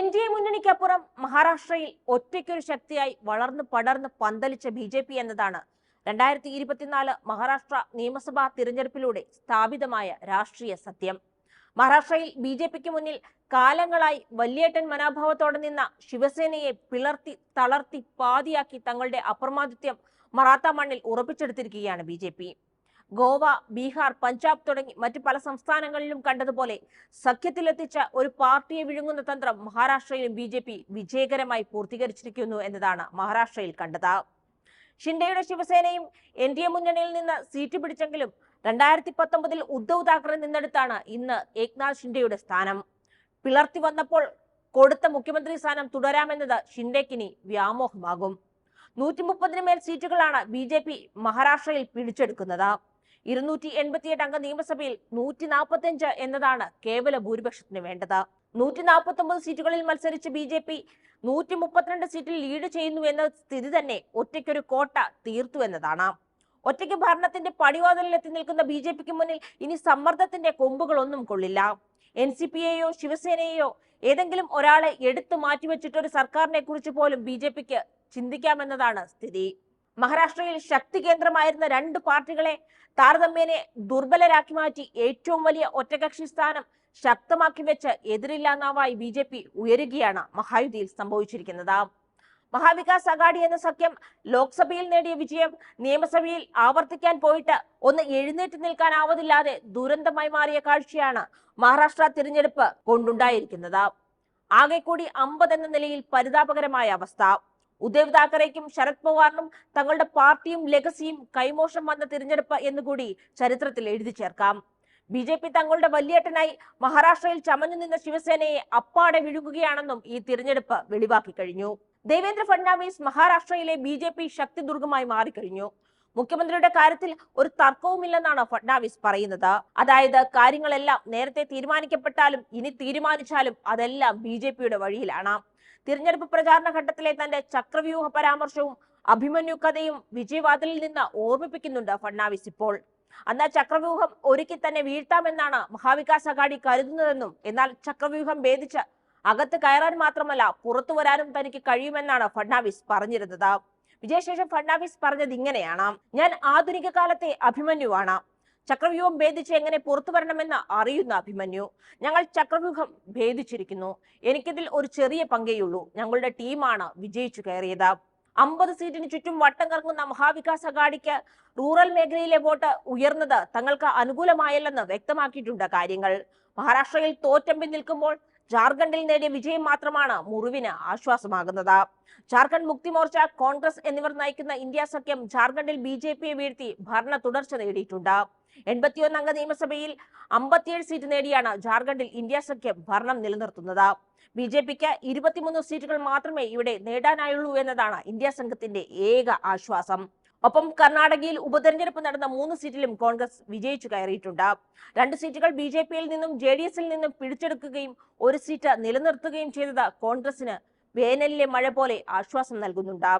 N മുന്നണിക്കപ്പുറം മഹാരാഷ്ട്രയിൽ ഒറ്റയ്ക്കൊരു ശക്തിയായി വളർന്ന് പടർന്ന് പന്തലിച്ച ബി ജെ പി എന്നതാണ് രണ്ടായിരത്തി ഇരുപത്തിനാല് മഹാരാഷ്ട്ര നിയമസഭാ തിരഞ്ഞെടുപ്പിലൂടെ സ്ഥാപിതമായ രാഷ്ട്രീയ സത്യം. മഹാരാഷ്ട്രയിൽ ബി ജെ പിക്ക് മുന്നിൽ കാലങ്ങളായി വല്യേട്ടൻ മനോഭാവത്തോടെ നിന്ന ശിവസേനയെ പിളർത്തി തളർത്തി പാതിയാക്കി തങ്ങളുടെ അപ്രമാദിത്യം മറാത്ത മണ്ണിൽ ഉറപ്പിച്ചെടുത്തിരിക്കുകയാണ് ബി ഗോവ ബീഹാർ പഞ്ചാബ് തുടങ്ങി മറ്റ് പല സംസ്ഥാനങ്ങളിലും കണ്ടതുപോലെ സഖ്യത്തിലെത്തിച്ച ഒരു പാർട്ടിയെ വിഴുങ്ങുന്ന തന്ത്രം മഹാരാഷ്ട്രയിലും ബി ജെ പി വിജയകരമായി പൂർത്തീകരിച്ചിരിക്കുന്നു എന്നതാണ് മഹാരാഷ്ട്രയിൽ കണ്ടത്. ഷിൻഡെയുടെ ശിവസേനയും എൻ ഡി എ മുന്നണിയിൽ നിന്ന് സീറ്റ് പിടിച്ചെങ്കിലും രണ്ടായിരത്തി പത്തൊമ്പതിൽ ഉദ്ധവ് താക്കറെ നിന്നെടുത്താണ് ഇന്ന് ഏക്നാഥ് ഷിൻഡെയുടെ സ്ഥാനം. പിളർത്തി വന്നപ്പോൾ കൊടുത്ത മുഖ്യമന്ത്രി സ്ഥാനം തുടരാമെന്നത് ഷിൻഡെക്കിനി വ്യാമോഹമാകും. നൂറ്റി മുപ്പതിന് മേൽ സീറ്റുകളാണ് ബി ജെ പി മഹാരാഷ്ട്രയിൽ പിടിച്ചെടുക്കുന്നത്. ഇരുന്നൂറ്റി എൺപത്തിയെട്ട് അംഗ നിയമസഭയിൽ നൂറ്റി നാൽപ്പത്തിയഞ്ച് എന്നതാണ് കേവല ഭൂരിപക്ഷത്തിന് വേണ്ടത്. നൂറ്റി നാൽപ്പത്തി ഒമ്പത് സീറ്റുകളിൽ മത്സരിച്ച് ബി ജെ പി നൂറ്റി മുപ്പത്തിരണ്ട് സീറ്റിൽ ലീഡ് ചെയ്യുന്നു എന്ന സ്ഥിതി തന്നെ ഒറ്റയ്ക്കൊരു കോട്ട തീർത്തു എന്നതാണ്. ഒറ്റയ്ക്ക് ഭരണത്തിന്റെ പടിവാതിലെത്തി നിൽക്കുന്ന ബി ജെ പിക്ക് മുന്നിൽ ഇനി സമ്മർദ്ദത്തിന്റെ കൊമ്പുകളൊന്നും കൊള്ളില്ല. എൻ സി പിയെയോ ശിവസേനയെയോ ഏതെങ്കിലും ഒരാളെ എടുത്തു മാറ്റിവെച്ചിട്ട് ഒരു സർക്കാരിനെ കുറിച്ച് പോലും ബി ജെ പിക്ക് ചിന്തിക്കാമെന്നതാണ് സ്ഥിതി. മഹാരാഷ്ട്രയിൽ ശക്തി കേന്ദ്രമായിരുന്ന രണ്ട് പാർട്ടികളെ താരതമ്യേനെ ദുർബലരാക്കി മാറ്റി ഏറ്റവും വലിയ ഒറ്റകക്ഷി സ്ഥാനം ശക്തമാക്കി വെച്ച് എതിരില്ലാന്നാവായി ബി ജെ പി ഉയരുകയാണ് മഹായുതിയിൽ സംഭവിച്ചിരിക്കുന്നത്. മഹാവികാസ് അഗാഡി എന്ന സഖ്യം ലോക്സഭയിൽ നേടിയ വിജയം നിയമസഭയിൽ ആവർത്തിക്കാൻ പോയിട്ട് ഒന്ന് എഴുന്നേറ്റ് നിൽക്കാനാവതില്ലാതെ ദുരന്തമായി മാറിയ കാഴ്ചയാണ് മഹാരാഷ്ട്ര തിരഞ്ഞെടുപ്പ് കൊണ്ടുണ്ടായിരിക്കുന്നത്. ആകെ കൂടി അമ്പത് എന്ന നിലയിൽ പരിതാപകരമായ അവസ്ഥ. ഉദ്ധവ് താക്കറേക്കും ശരത് പവാറിനും തങ്ങളുടെ പാർട്ടിയും ലെഗസിയും കൈമോശം വന്ന തിരഞ്ഞെടുപ്പ് എന്നുകൂടി ചരിത്രത്തിൽ എഴുതി ചേർക്കാം. ബി ജെ പി തങ്ങളുടെ വലിയേട്ടനായി മഹാരാഷ്ട്രയിൽ ചമഞ്ഞു നിന്ന ശിവസേനയെ അപ്പാടെ വിഴുകുകയാണെന്നും ഈ തിരഞ്ഞെടുപ്പ് വെളിവാക്കി കഴിഞ്ഞു. ദേവേന്ദ്ര ഫഡ്നാവിസ് മഹാരാഷ്ട്രയിലെ ബി ജെ പി ശക്തി ദുർഗമായി മാറിക്കഴിഞ്ഞു. മുഖ്യമന്ത്രിയുടെ കാര്യത്തിൽ ഒരു തർക്കവുമില്ലെന്നാണ് ഫഡ്നാവിസ് പറയുന്നത്. അതായത് കാര്യങ്ങളെല്ലാം നേരത്തെ തീരുമാനിക്കപ്പെട്ടാലും ഇനി തീരുമാനിച്ചാലും അതെല്ലാം ബി ജെ പിയുടെ വഴിയിലാണ്. തിരഞ്ഞെടുപ്പ് പ്രചാരണ ഘട്ടത്തിലെ തന്റെ ചക്രവ്യൂഹ പരാമർശവും അഭിമന്യു കഥയും വിജയവാതിലിൽ നിന്ന് ഓർമ്മിപ്പിക്കുന്നുണ്ട് ഫഡ്നാവിസ് ഇപ്പോൾ. അന്ന് ചക്രവ്യൂഹം ഒരുക്കി തന്നെ വീഴ്ത്താമെന്നാണ് മഹാവികാസ് അഘാടി കരുതുന്നതെന്നും എന്നാൽ ചക്രവ്യൂഹം ഭേദിച്ച് അകത്ത് കയറാൻ മാത്രമല്ല പുറത്തു വരാനും തനിക്ക് കഴിയുമെന്നാണ് ഫഡ്നാവിസ് പറഞ്ഞിരുന്നത്. വിജയശേഷം ഫഡ്നാവിസ് പറഞ്ഞത് ഇങ്ങനെയാണ്. ഞാൻ ആധുനിക കാലത്തെ അഭിമന്യുവാണ്. ചക്രവ്യൂഹം ഭേദിച്ച് എങ്ങനെ പുറത്തു വരണമെന്ന് അറിയുന്ന അഭിമന്യു. ഞങ്ങൾ ചക്രവ്യൂഹം ഭേദിച്ചിരിക്കുന്നു. എനിക്കിതിൽ ഒരു ചെറിയ പങ്കേയുള്ളൂ ഞങ്ങളുടെ ടീമാണ് വിജയിച്ചു കയറിയത്. അമ്പത് സീറ്റിന് ചുറ്റും വട്ടം കറങ്ങുന്ന മഹാവികാസ് അഘാടിക്ക് റൂറൽ മേഖലയിലെ വോട്ട് ഉയർന്നത് തങ്ങൾക്ക് അനുകൂലമായല്ലെന്ന് വ്യക്തമാക്കിയിട്ടുണ്ട് കാര്യങ്ങൾ. മഹാരാഷ്ട്രയിൽ തോറ്റമ്പി നിൽക്കുമ്പോൾ ജാർഖണ്ഡിൽ നേടിയ വിജയം മാത്രമാണ് മുറിവിന് ആശ്വാസമാകുന്നത്. ജാർഖണ്ഡ് മുക്തി മോർച്ച കോൺഗ്രസ് എന്നിവർ നയിക്കുന്ന ഇന്ത്യ സഖ്യം ജാർഖണ്ഡിൽ ബി ജെ പിയെ വീഴ്ത്തി ഭരണ തുടർച്ച നേടിയിട്ടുണ്ട്. എൺപത്തിയൊന്ന് അംഗ നിയമസഭയിൽ അമ്പത്തിയേഴ് സീറ്റ് നേടിയാണ് ജാർഖണ്ഡിൽ ഇന്ത്യ സഖ്യം ഭരണം നിലനിർത്തുന്നത്. ബി ജെ പിക്ക് ഇരുപത്തിമൂന്ന് സീറ്റുകൾ മാത്രമേ ഇവിടെ നേടാനായുള്ളൂ എന്നതാണ് ഇന്ത്യ സംഘത്തിന്റെ ഏക ആശ്വാസം. ഒപ്പം കർണാടകയിൽ ഉപതെരഞ്ഞെടുപ്പ് നടന്ന മൂന്ന് സീറ്റിലും കോൺഗ്രസ് വിജയിച്ചു കയറിയിട്ടുണ്ട്. രണ്ട് സീറ്റുകൾ ബി ജെ പിയിൽ നിന്നും ജെ ഡി എസിൽ നിന്നും പിടിച്ചെടുക്കുകയും ഒരു സീറ്റ് നിലനിർത്തുകയും ചെയ്തത് കോൺഗ്രസിന് വേനലിലെ മഴ പോലെ ആശ്വാസം നൽകുന്നുണ്ട്.